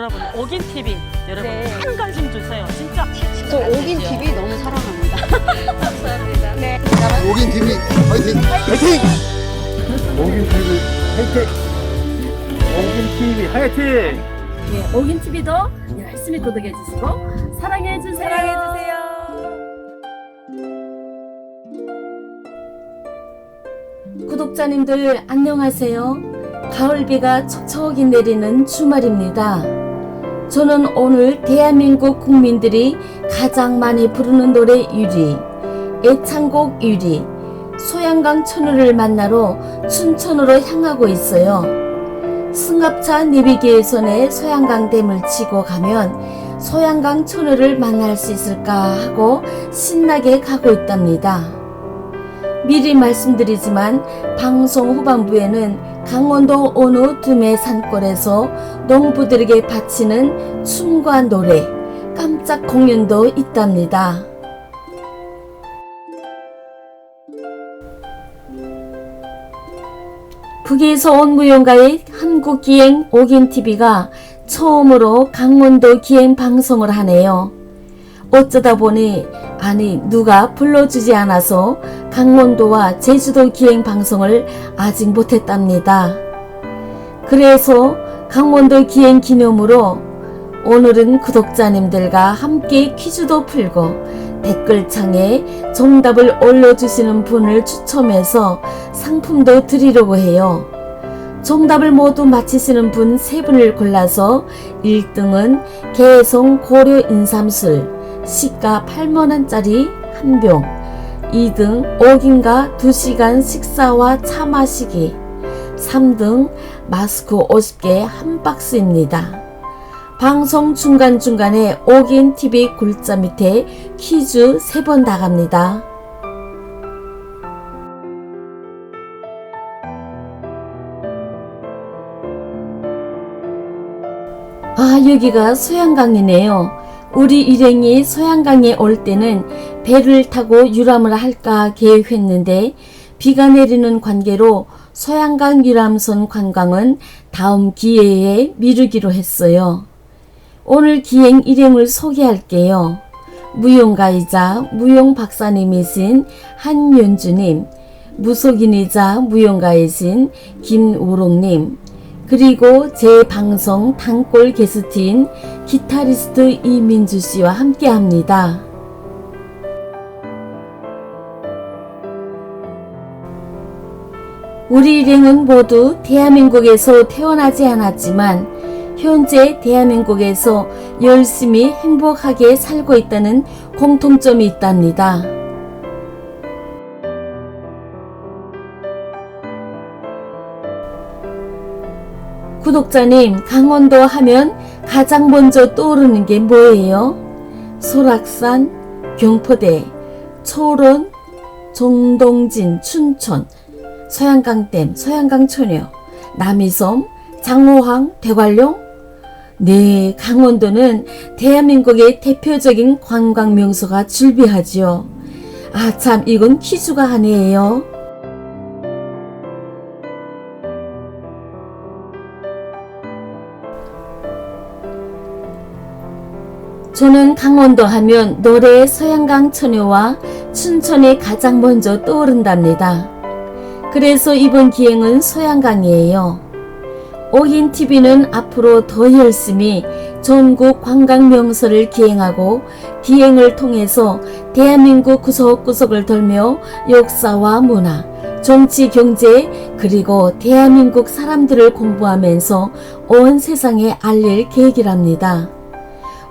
여러분 오긴 TV 여러분 네. 큰 관심 주세요. 진짜 저 오긴 TV 너무 사랑합니다. 감사합니다. 네. 오긴 TV 화이팅! 화이팅! 오긴 TV 화이팅! 오긴 TV 화이팅! 예, 오긴 TV도 열심히 구독해 주시고 사랑해 주세요. 사랑해 주세요. 구독자님들 안녕하세요. 가을비가 촉촉이 내리는 주말입니다. 저는 오늘 대한민국 국민들이 가장 많이 부르는 노래 유리, 애창곡 유리, 소양강 천우를 만나러 춘천으로 향하고 있어요. 승합차 내비게이션에 소양강 댐을 치고 가면 소양강 천우를 만날 수 있을까 하고 신나게 가고 있답니다. 미리 말씀드리지만 방송 후반부에는 강원도 어느 둠의 산골에서 농부들에게 바치는 춤과 노래, 깜짝 공연도 있답니다. 북에서 온 무용가의 한국기행 오긴TV가 처음으로 강원도 기행 방송을 하네요. 어쩌다 보니 아니 누가 불러주지 않아서 강원도와 제주도 기행 방송을 아직 못했답니다. 그래서 강원도 기행 기념으로 오늘은 구독자님들과 함께 퀴즈도 풀고 댓글창에 정답을 올려주시는 분을 추첨해서 상품도 드리려고 해요. 정답을 모두 맞히시는 분세 분을 골라서 1등은 개성 고려 인삼술 시가 8만원짜리 한 병, 2등 오긴가 2시간 식사와 차 마시기, 3등 마스크 50개 한 박스입니다. 방송 중간중간에 오긴 TV 글자 밑에 퀴즈 3번 나갑니다. 아, 여기가 소양강이네요. 우리 일행이 소양강에 올 때는 배를 타고 유람을 할까 계획했는데 비가 내리는 관계로 소양강 유람선 관광은 다음 기회에 미루기로 했어요. 오늘 기행 일행을 소개할게요. 무용가이자 무용 박사님이신 한윤주님, 무속인이자 무용가이신 김우롱님, 그리고 제 방송 단골 게스트인 기타리스트 이민주 씨와 함께 합니다. 우리 일행은 모두 대한민국에서 태어나지 않았지만 현재 대한민국에서 열심히 행복하게 살고 있다는 공통점이 있답니다. 구독자님, 강원도 하면 가장 먼저 떠오르는 게 뭐예요? 소락산, 경포대, 초론, 종동진, 춘천, 서양강댐, 서양강초녀, 남이섬, 장호항, 대관령? 네, 강원도는 대한민국의 대표적인 관광 명소가 줄비하지요. 아, 참, 이건 퀴즈가 아니에요. 저는 강원도 하면 노래의 서양강 처녀와 춘천이 가장 먼저 떠오른답니다. 그래서 이번 기행은 소양강이에요. 오힌TV는 앞으로 더 열심히 전국 관광 명소를 기행하고 기행을 통해서 대한민국 구석구석을 돌며 역사와 문화, 정치, 경제, 그리고 대한민국 사람들을 공부하면서 온 세상에 알릴 계획이랍니다.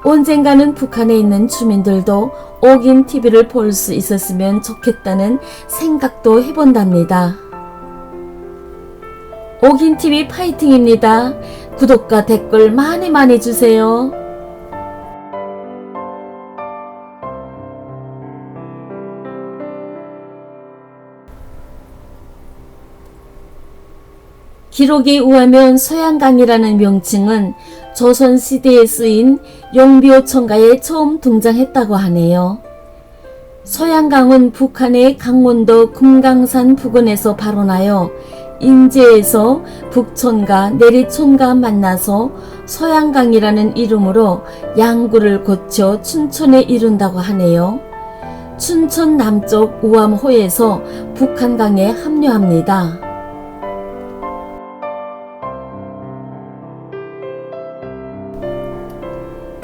언젠가는 북한에 있는 주민들도 오긴 TV를 볼 수 있었으면 좋겠다는 생각도 해본답니다. 오긴 TV 파이팅입니다. 구독과 댓글 많이 많이 주세요. 기록에 의하면 소양강이라는 명칭은 조선시대에 쓰인 용비어천가에 처음 등장했다고 하네요. 소양강은 북한의 강원도 금강산 부근에서 발원하여 인제에서 북촌과 내리촌과 만나서 소양강이라는 이름으로 양구를 거쳐 춘천에 이른다고 하네요. 춘천 남쪽 우암호에서 북한강에 합류합니다.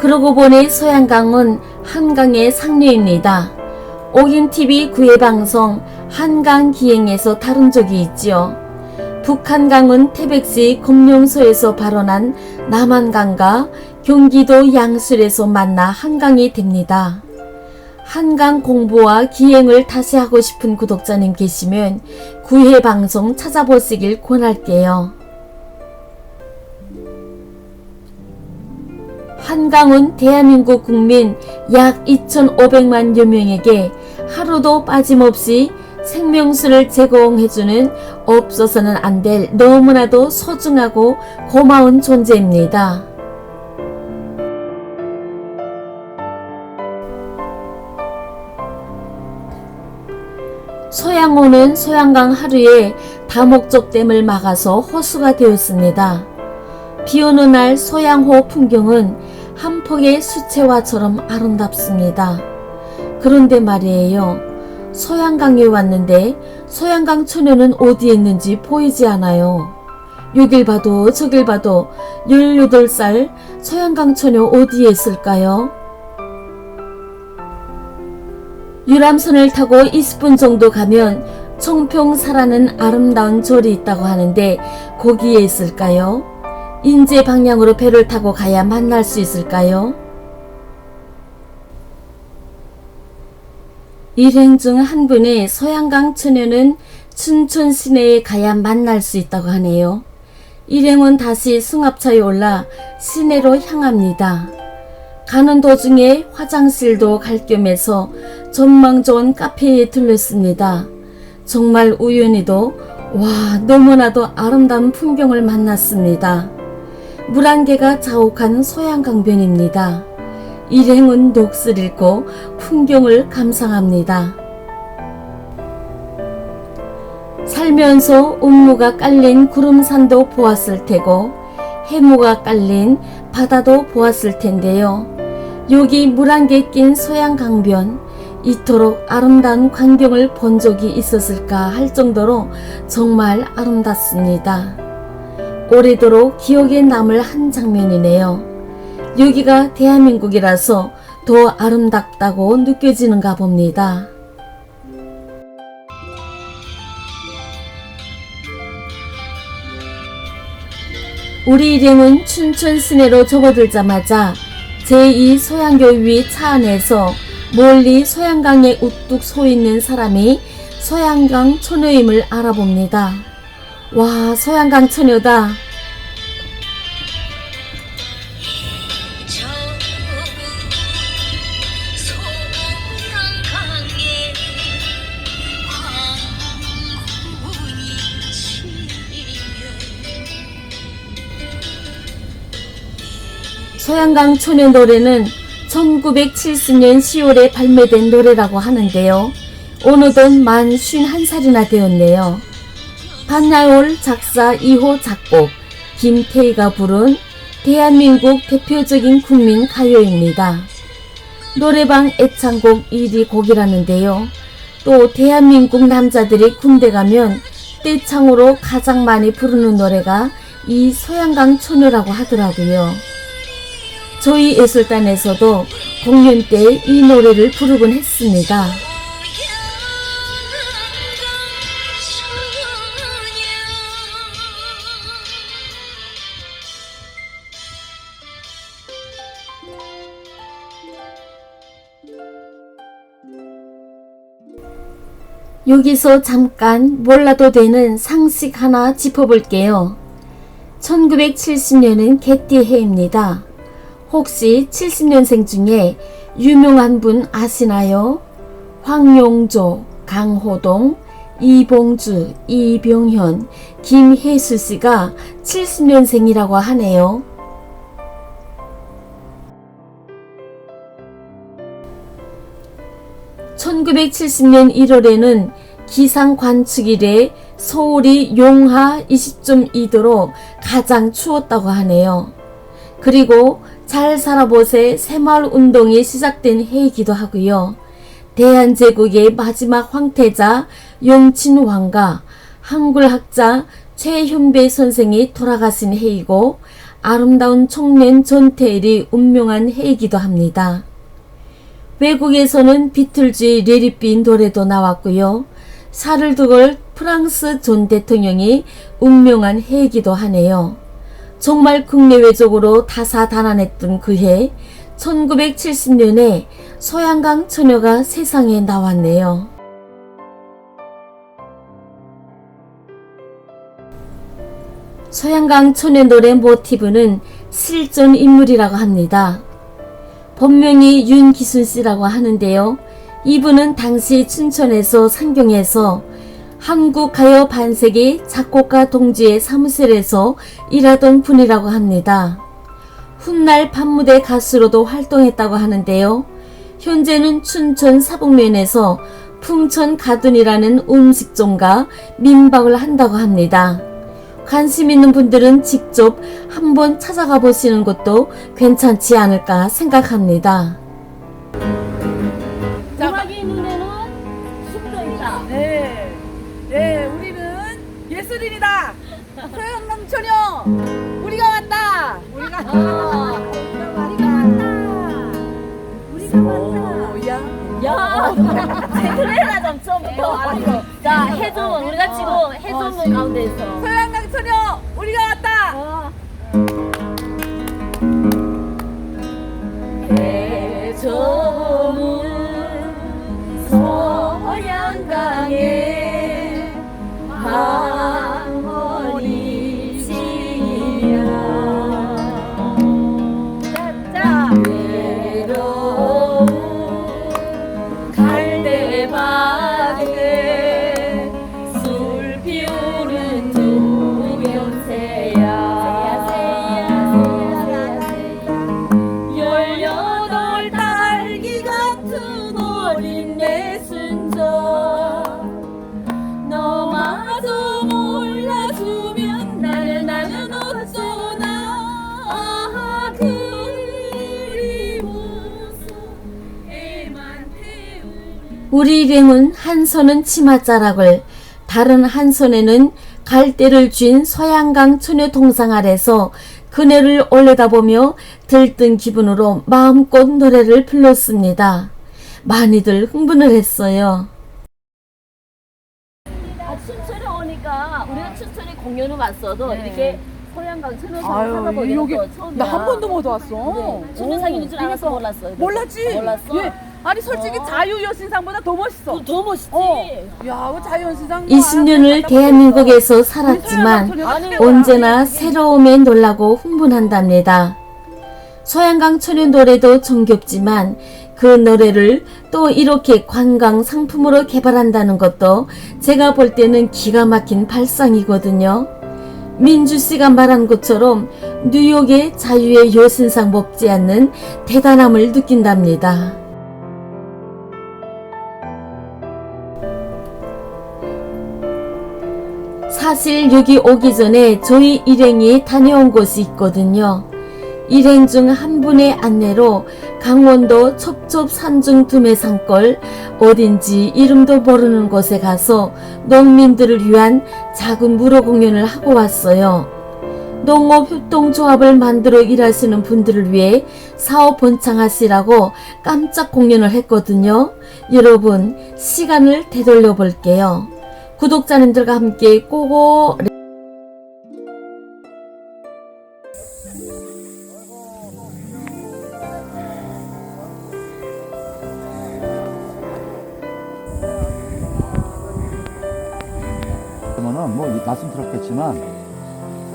그러고 보니 소양강은 한강의 상류입니다. 옥인TV 구해방송 한강 기행에서 다룬 적이 있지요. 북한강은 태백시 검룡소에서 발원한 남한강과 경기도 양술에서 만나 한강이 됩니다. 한강 공부와 기행을 다시 하고 싶은 구독자님 계시면 구해방송 찾아보시길 권할게요. 한강은 대한민국 국민 약 2,500만여 명에게 하루도 빠짐없이 생명수를 제공해주는 없어서는 안 될 너무나도 소중하고 고마운 존재입니다. 소양호는 소양강 하류에 다목적댐을 막아서 호수가 되었습니다. 비 오는 날 소양호 풍경은 한 폭의 수채화처럼 아름답습니다. 그런데 말이에요. 소양강에 왔는데 소양강 초녀는 어디에 있는지 보이지 않아요. 여길 봐도 저길 봐도 18살 소양강 초녀 어디에 있을까요? 유람선을 타고 20분 정도 가면 청평사라는 아름다운 절이 있다고 하는데 거기에 있을까요? 인제 방향으로 배를 타고 가야 만날 수 있을까요? 일행 중 한 분의 소양강 처녀는 춘천 시내에 가야 만날 수 있다고 하네요. 일행은 다시 승합차에 올라 시내로 향합니다. 가는 도중에 화장실도 갈 겸해서 전망 좋은 카페에 들렀습니다. 정말 우연히도 와 너무나도 아름다운 풍경을 만났습니다. 물안개가 자욱한 소양강변입니다. 일행은 녹슬 읽고 풍경을 감상합니다. 살면서 운무가 깔린 구름산도 보았을 테고 해무가 깔린 바다도 보았을 텐데요. 여기 물안개 낀 소양강변 이토록 아름다운 광경을 본 적이 있었을까 할 정도로 정말 아름답습니다. 오래도록 기억에 남을 한 장면이네요. 여기가 대한민국이라서 더 아름답다고 느껴지는가 봅니다. 우리 일행은 춘천 시내로 접어들자마자 제2 소양교 위 차 안에서 멀리 소양강에 우뚝 서 있는 사람이 소양강 처녀임을 알아봅니다. 와, 소양강 처녀다. 소양강 처녀 노래는 1970년 10월에 발매된 노래라고 하는데요. 어느덧 만 51살이나 되었네요. 반야올 작사 2호 작곡 김태희가 부른 대한민국 대표적인 국민 가요입니다. 노래방 애창곡 1위 곡이라는데요. 또 대한민국 남자들이 군대 가면 떼창으로 가장 많이 부르는 노래가 이 소양강 처녀라고 하더라고요. 저희 예술단에서도 공연 때 이 노래를 부르곤 했습니다. 여기서 잠깐 몰라도 되는 상식 하나 짚어볼게요. 1970년은 개띠해입니다. 혹시 70년생 중에 유명한 분 아시나요? 황용조, 강호동, 이봉주, 이병현, 김혜수 씨가 70년생이라고 하네요. (1970년 1월에는) 기상 관측 이래 서울이 용하 20.2도로 가장 추웠다고 하네요. 그리고 잘 살아보세 새마을 운동이 시작된 해이기도 하고요. 대한제국의 마지막 황태자 용친왕과 한글학자 최현배 선생이 돌아가신 해이고 아름다운 청년 전태일이 운명한 해이기도 합니다. 외국에서는 비틀즈의 레리빈 노래도 나왔고요. 샤를드걸 프랑스 존 대통령이 운명한 해이기도 하네요. 정말 국내외적으로 다사다난했던 그 해 1970년에 소양강 처녀가 세상에 나왔네요. 소양강 처녀 노래 모티브는 실존 인물이라고 합니다. 본명이 윤기순 씨라고 하는데요. 이분은 당시 춘천에서 상경에서 한국 가요 반세기 작곡가 동지의 사무실에서 일하던 분이라고 합니다. 훗날 밤무대 가수로도 활동했다고 하는데요. 현재는 춘천 사북면에서 품천 가둔이라는 음식점과 민박을 한다고 합니다. 관심 있는 분들은 직접 한번 찾아가 보시는 것도 괜찮지 않을까 생각합니다. 음악이 눈에는 숨도 있다. 네. 네, 우리는 예술인이다. 소영남 처녀. 우리가 왔다. 우리가 왔다. 우리가 왔다. 우리가 왔다. 야. 야, 좀더 알았어. 자, 해좀 우리가 지금 해좀 가운데 있어. 우리가 왔다. 해 우리 일행은 한 손은 치맛자락을 다른 한 손에는 갈대를 쥔 서양강 처녀 동상 아래서 그네를 올려다보며 들뜬 기분으로 마음껏 노래를 불렀습니다. 많이들 흥분을 했어요. 아, 춘천에 오니까 우리가 춘천에 공연을 왔어도 이렇게 소양강 천호상 아유, 찾아보기는 여기 또 처음이야. 나 한 번도 못 왔어. 네. 천호상인 줄 알았어 그러니까. 몰랐어. 몰랐지? 몰랐어. 예. 아니 솔직히 어. 자유 여신상보다 더 멋있어. 더 멋있지. 어. 야, 그 자유 여신상 20년을 대한민국에서 살았지만 언제나 새로움에 놀라고 흥분한답니다. 소양강 천연 노래도 정겹지만 그 노래를 또 이렇게 관광 상품으로 개발한다는 것도 제가 볼 때는 기가 막힌 발상이거든요. 민주 씨가 말한 것처럼 뉴욕의 자유의 여신상 먹지 않는 대단함을 느낀답니다. 사실 여기 오기 전에 저희 일행이 다녀온 곳이 있거든요. 일행 중 한 분의 안내로 강원도 첩첩 산중 두매산골 어딘지 이름도 모르는 곳에 가서 농민들을 위한 작은 무료 공연을 하고 왔어요. 농업 협동조합을 만들어 일하시는 분들을 위해 사업 번창하시라고 깜짝 공연을 했거든요. 여러분, 시간을 되돌려 볼게요. 구독자님들과 함께 꼬고 그러면은 뭐 말씀드렸겠지만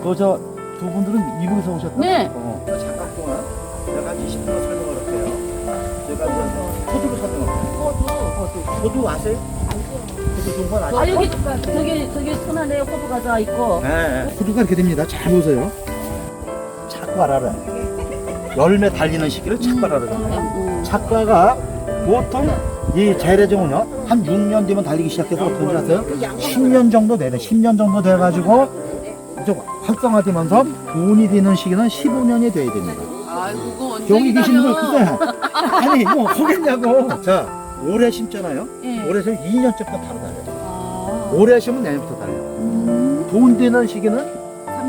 그저두 분들은 미국에서 오셨다. 네. 어. 잠깐 동안 내가 20분 설명을 할게요. 제가 이제 소두를 설명할게요. 소두. 소두 아세요? 소두 좋은 건아 아세요? 여기 저기 저기 손 안에 호두 과자 있고. 네. 소두가 이렇게 됩니다. 잘 보세요. 착과라를 열매 달리는 시기를 착과라를 해요. 착과가 보통 이 재래종은요 한 6년 뒤면 달리기 시작해서 어떻게 아세요? 10년 정도 돼요. 10년 정도 돼가지고 이제 활성화되면서 돈이 되는 시기는 15년이 돼야 됩니다. 아이고 그거 언제 여기 계신 분 기다려. 그거야. 아니 뭐 하겠냐고. 자 올해 심잖아요. 예. 올해 심 2년째부터 타러 달려. 아. 올해 심으면 내년부터 달려. 음. 돈 되는 시기는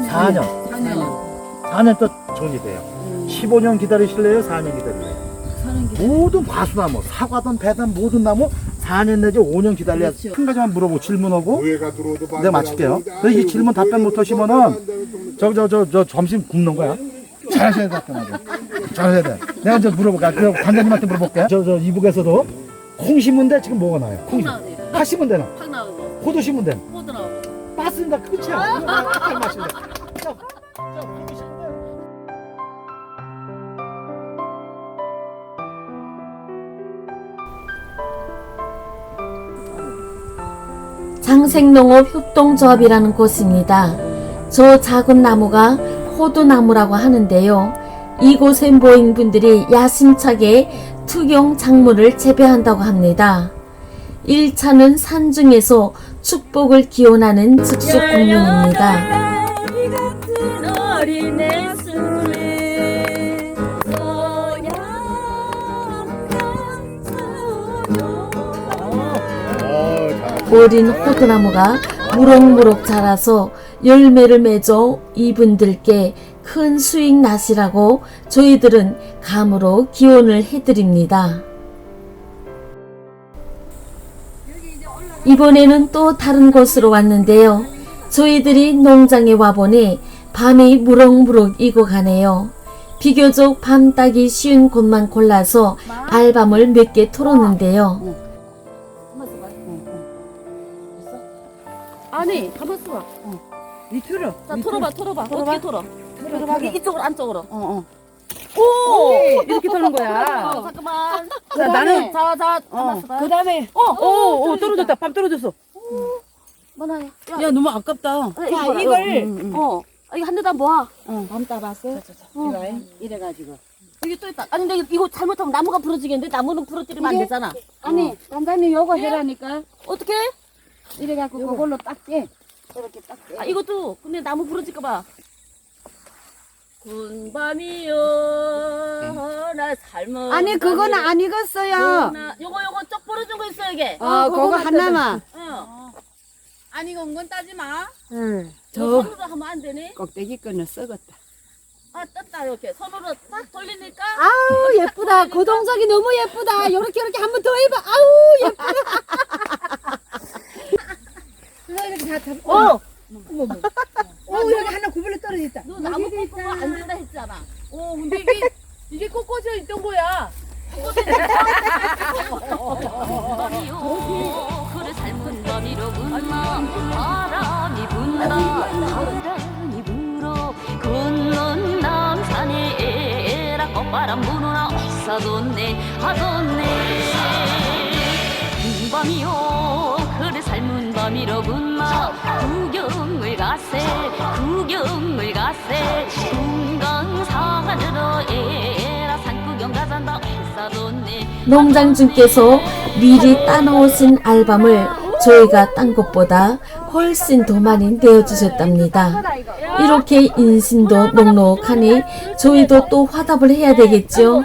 4년. 4년. 4년 또 돈이 돼요. 15년 기다리실래요? 4년 기다릴래요? 모든 과수나무, 사과든 배든 모든 나무 4년 내지 5년 기다려야 한 가지만 물어보고 질문하고 내가 맞출게요. 그이 질문 답변 못 하시면은 저 저 저 저 점심 굶는 거야. 잘하셔야 돼 답변하고. 잘하셔야 돼. 내가 저 물어볼게. 그 관장님한테 물어볼게. 저 저 이북에서도 콩 심은 데 지금 뭐가 나요? 콩. 팥 심은 데는 팍 나오고 호두 심은 데는 호두 나오고. 끝이야. 잘 맞습니다. 자, 자, 호두 심은 데. 장생농업 협동조합이라는 곳입니다. 저 작은 나무가 호두나무라고 하는데요. 이곳에 모인 분들이 야심차게 투경 작물을 재배한다고 합니다. 1차는 산중에서 축복을 기원하는 즉석 공연입니다. 어린 호두나무가 무럭무럭 자라서 열매를 맺어 이분들께 큰 수익 나시라고 저희들은 감으로 기원을 해드립니다. 이번에는 또 다른 곳으로 왔는데요. 저희들이 농장에 와보니 밤이 무럭무럭 익어가네요. 비교적 밤 따기 쉬운 곳만 골라서 알밤을 몇 개 털었는데요. 아니 가만 있어봐. 이 틀어. 자 털어봐 털어봐 어떻게 털어? 털어봐 이쪽으로 안쪽으로 어 어. 오! 이렇게 터는 거야. 어, 잠깐만 자, 나는 자 자 어. 가만있어 봐 그다음에 어, 오, 오, 떨어졌다. 밥 떨어졌어. 뭐나요? 야 너무 아깝다. 자 이걸 어 아, 이거 한 대다 모아 밤 따봤어? 이거 이래가지고. 여기 또 있다 아니 근데 이거 잘못하면 나무가 부러지겠는데 나무는 부러뜨리면 안 이게? 되잖아 아니 단단히 요거 해라니까. 어떻게? 이래갖고 그걸로 닦게. 이렇게 닦게. 아 이것도 근데 나무 부러질까 봐 군밤이요 나 삶은 아니 그건 안 익었어요. 나 요거 요거 쩍 부러진 거 있어 이게 어 그거 하나만. 어. 안 익은 건 따지 마. 응. 저저 손으로 하면 안 되니? 꼭대기 거는 썩었다. 아 떴다 이렇게 손으로 딱 돌리니까 아우 예쁘다. 그 동작이 너무 예쁘다. 이렇게 이렇게 한 번 더 해봐. 아우 예쁘다. 그거 이렇게 다 잡. 어! 오, 여기 하나 구불러 떨어졌다. 너 나무 꺾고 안 된다 했잖아. 오, 근데 이게 이게 꺾어져 있던 거야. 그래 삶은 밤이로구나. 바람이 분다. 바람이 불어. 건넌 남산에 에라 꽃바람 부누나 어사돈네. 하돈네. 밤이요 밤이로구나 구경을 가세 구경을 가세 금강산으로 에라 산구경 가잔다 어사돈네 농장 주께서 미리 따놓으신 알밤을 저희가 딴 것보다 훨씬 더 많이 내어주셨답니다. 이렇게 인심도 녹록하니 저희도 또 화답을 해야 되겠죠.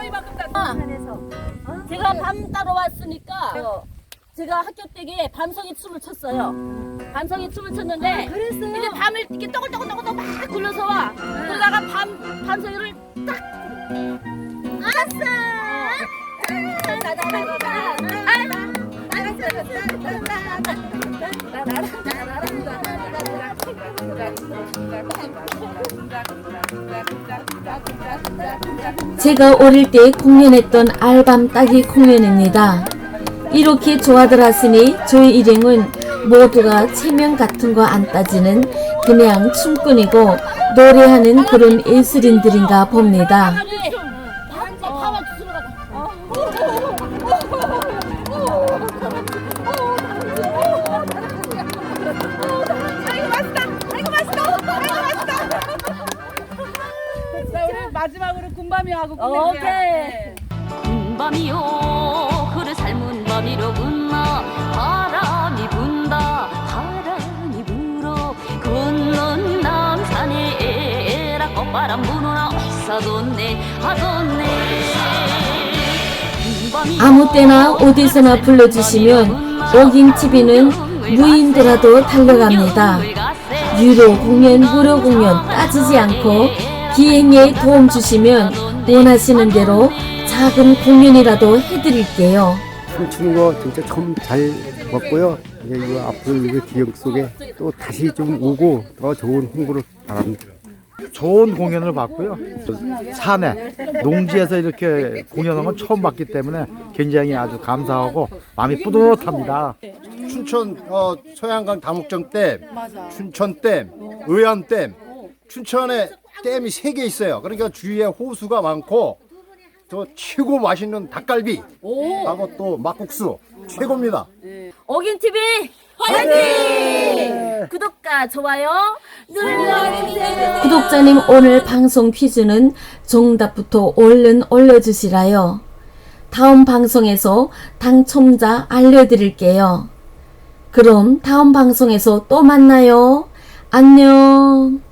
제가 밤 따러 왔으니까 제가 학교 때에 밤송이 춤을 췄어요. 밤송이 춤을 췄는데 이제 밤을 이렇게 떠글떠글떠글 막 굴러서 와. 그러다가 밤 밤송이를 딱 아싸! 제가 어릴 때 공연했던 알밤 따기 공연입니다. 이렇게 좋아들 하시니 저희 일행은 모두가 체면 같은 거 안 따지는 그냥 춤꾼이고 노래하는 그런 예술인들인가 봅니다. 마지막으로 군밤이 하고 오케이. 끝낼게요. 밤이요 바람 하도네 아무 때나 어디서나 불러주시면 오긴TV는 무인도라도 달려갑니다. 유료 공연, 무료 공연 따지지 않고 기행에 도움 주시면 원하시는 대로 작은 공연이라도 해드릴게요. 춤추는 거 진짜 참잘 먹고요. 이제 이거 앞으로 이거 기억 속에 또 다시 좀 오고 더 좋은 홍보를 바랍니다. 좋은 공연을 봤고요. 산에 농지에서 이렇게 공연한 건 처음 봤기 때문에 굉장히 아주 감사하고 마음이 뿌듯합니다. 춘천 어, 소양강 다목적 댐, 춘천 댐, 의안 댐. 춘천에 댐이 세 개 있어요. 그러니까 주위에 호수가 많고 또 최고 맛있는 닭갈비 하고 또 막국수 최고입니다. 오긴 TV 화이팅! 구독과 좋아요 눌러주세요. 구독자님 오늘 방송 퀴즈는 정답부터 얼른 올려주시라요. 다음 방송에서 당첨자 알려드릴게요. 그럼 다음 방송에서 또 만나요. 안녕.